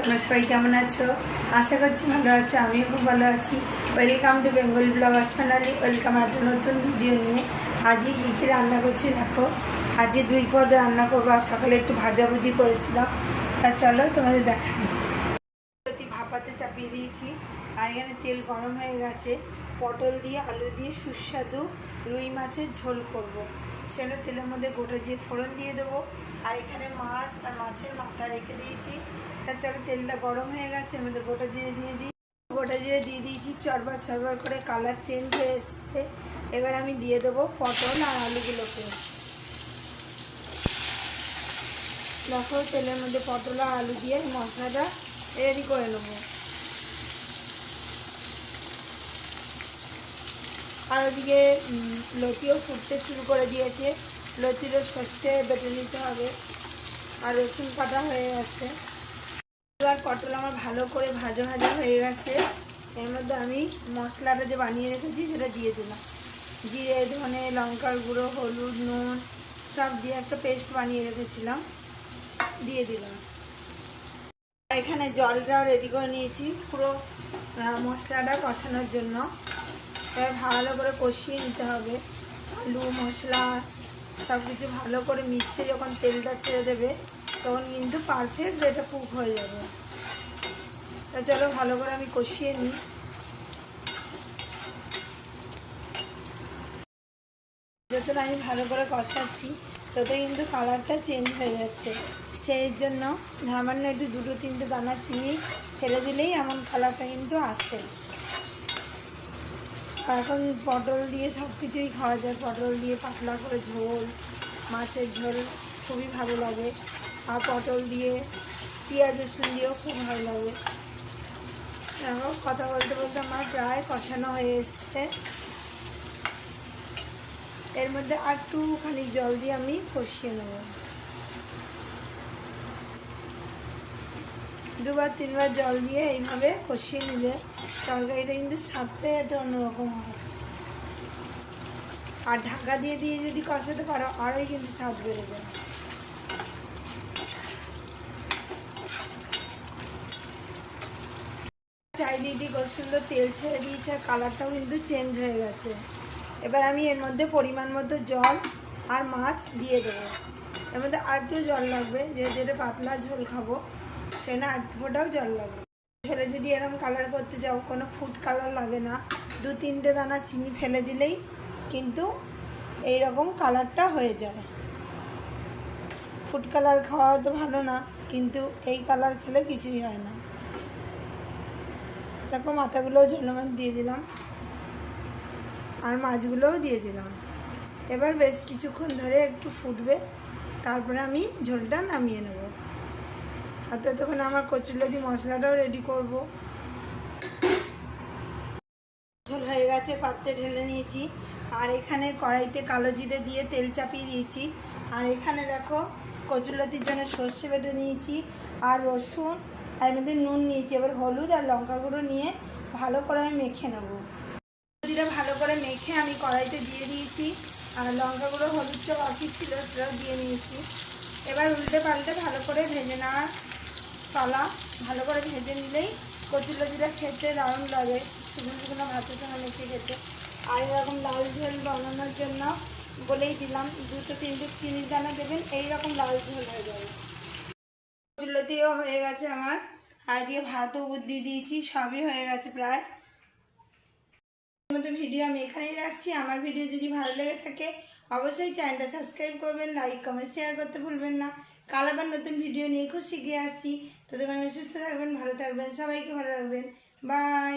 তোমরা সবাই কেমন আছো? আশা করছি ভালো আছো, আমিও খুব ভালো আছি। Welcome to Bengal blogger Sonali welcome একটা নতুন ভিডিও নিয়ে। আজই কী কী রান্না করছি দেখো। আজই দুই পদ রান্না করব, আর সকালে একটু ভাজাভুজি করেছিলাম। তা চলো তোমাদের প্রতি ভাপাতে চাপিয়ে দিয়েছি। আর এখানে তেল গরম হয়ে গেছে। পটল দিয়ে আলু দিয়ে সুস্বাদু রুই মাছের ঝোল করব। সেটা তেলের মধ্যে গোটা জিরে ফোড়ন দিয়ে দেবো। আর এখানে মাছ আর মাছের মাথা রেখে দিয়েছি। তাছাড়া তেলটা গরম হয়ে গেছে, এর মধ্যে গোটা জিরে দিয়ে দিই। গোটা জিরে দিয়ে দিয়েছি চরবার চরবার করে কালার চেঞ্জ হয়ে এসছে। এবার আমি দিয়ে দেবো পটল আর আলুগুলোকে। দেখো তেলের মধ্যে পটল আর আলু দিয়ে মশলাটা রেডি করে নেব। আর ওদিকে লতিও ফুটতে শুরু করে দিয়েছে। লতিরও সর্ষে বেটে নিতে হবে। আর রসুন কাটা হয়ে গেছে। এবার পটল আমার ভালো করে ভাজা ভাজা হয়ে গেছে। এর মধ্যে আমি মশলাটা যে বানিয়ে রেখেছি, সেটা দিয়ে দিলাম। জিরে, ধনে, লঙ্কার গুঁড়ো, হলুদ, নুন, সব দিয়ে একটা পেস্ট বানিয়ে রেখেছিলাম। দিয়ে দিলাম। এখানে জলটাও রেডি করে নিয়েছি পুরো মশলাটা কষানোর জন্য। এবার ভালো করে কষিয়ে নিতে হবে। আলু, মশলা সব কিছু ভালো করে মিশিয়ে যখন তেলটা ছেড়ে দেবে, তখন কিন্তু পারফেক্ট এটা কুক হয়ে যাবে। তা চলো ভালো করে আমি কষিয়ে নিই। যতটা আমি ভালো করে কষাচ্ছি তত কিন্তু কালারটা চেঞ্জ হয়ে যাচ্ছে। সেই জন্য সামান্য একটু দুটো, তিনটে দানা চিনি ফেলে দিলেই এমন কালারটা কিন্তু আসে। এখন পটল দিয়ে সব কিছুই খাওয়া যায়। পটল দিয়ে পাতলা করে ঝোল, মাছের ঝোল খুবই ভালো লাগে। আর পটল দিয়ে পেঁয়াজ, রসুন দিয়েও খুব ভালো লাগে। দেখো কথা বলতে বলতে আমার প্রায় কষানো হয়ে এসছে। এর মধ্যে আর একটুখানি জল দিয়ে আমি কষিয়ে নেব। দুবার, তিনবার জল দিয়ে এইভাবে কষিয়ে নিলে তরকারিটা কিন্তু স্বাদটাই একটা অন্যরকম হয় আর ঢাকা দিয়ে দিয়ে যদি কষাতে পারো, আরোই কিন্তু স্বাদ বেড়ে যায়। চারিদিক দিয়ে সুন্দর তেল ছেড়ে দিয়েছে, আর কালারটাও কিন্তু চেঞ্জ হয়ে গেছে। এবার আমি এর মধ্যে পরিমাণ মতো জল আর মাছ দিয়ে দেবো। এর মধ্যে আর একটু জল লাগবে, যেহেতু এটা পাতলা ঝোল খাব। সে না আট ফোটাও জল লাগবে ফেলে যদি এরকম কালার করতে যাও কোনো ফুড কালার লাগে না। দু তিনটে দানা চিনি ফেলে দিলেই কিন্তু এই রকম কালারটা হয়ে যায়। ফুড কালার খাওয়া তো ভালো না, কিন্তু এই কালার খেলে কিছুই হয় না। তারপর মাথাগুলোও ঝোলমান দিয়ে দিলাম। আর মাছগুলোও দিয়ে দিলাম। এবার বেশ কিছুক্ষণ ধরে একটু ফুটবে। তারপরে আমি ঝোলটা নামিয়ে নেব। আর ততক্ষণ আমার কচুরলতি মশলাটাও রেডি করব। ঝোল হয়ে গেছে, পাত্রে ঢেলে নিয়েছি। আর এখানে কড়াইতে কালো জিরে দিয়ে তেল চাপিয়ে দিয়েছি। আর এখানে দেখো কচুরলতির জন্য সর্ষে বেটে নিয়েছি। আর রসুন, আর মধ্যে নুন নিয়েছি। এবার হলুদ আর লঙ্কা গুঁড়ো নিয়ে ভালো করে আমি মেখে নেব। জিরা ভালো করে মেখে আমি কড়াইতে দিয়ে দিয়েছি। আর লঙ্কা গুঁড়ো হলুদটা বাকি ছিল, সেটাও দিয়ে নিয়েছি। এবার উল্টে পাল্টে ভালো করে ভেজে নেওয়ার তলা ভালো করে ভেজে নিলেই কচুর লজিটা খেতে দারুণ লাগে। শুকনো শুকনো ভাতের সঙ্গে মেখে খেতে। আর এরকম লাল ঝোল বানানোর জন্য বলেই দিলাম দুটো তিনটে চিনির দানা দেবেন, এইরকম লাল ঝোল হয়ে যাবে। কচুরলতিও হয়ে গেছে আমার। আর দিয়ে ভাতও বুদ্ধি দিয়েছি, সবই হয়ে গেছে প্রায়। মতো ভিডিও আমি এখানেই রাখছি। আমার ভিডিও যদি ভালো লেগে থাকে অবশ্যই চ্যানেলটা সাবস্ক্রাইব করবেন লাইক কমেন্ট শেয়ার করতে ভুলবেন না। কাল আবার নতুন ভিডিও নিয়ে খুব শিখে আসছি। ততক্ষণ সুস্থ থাকবেন, ভালো থাকবেন, সবাইকে ভালো রাখবেন। বাই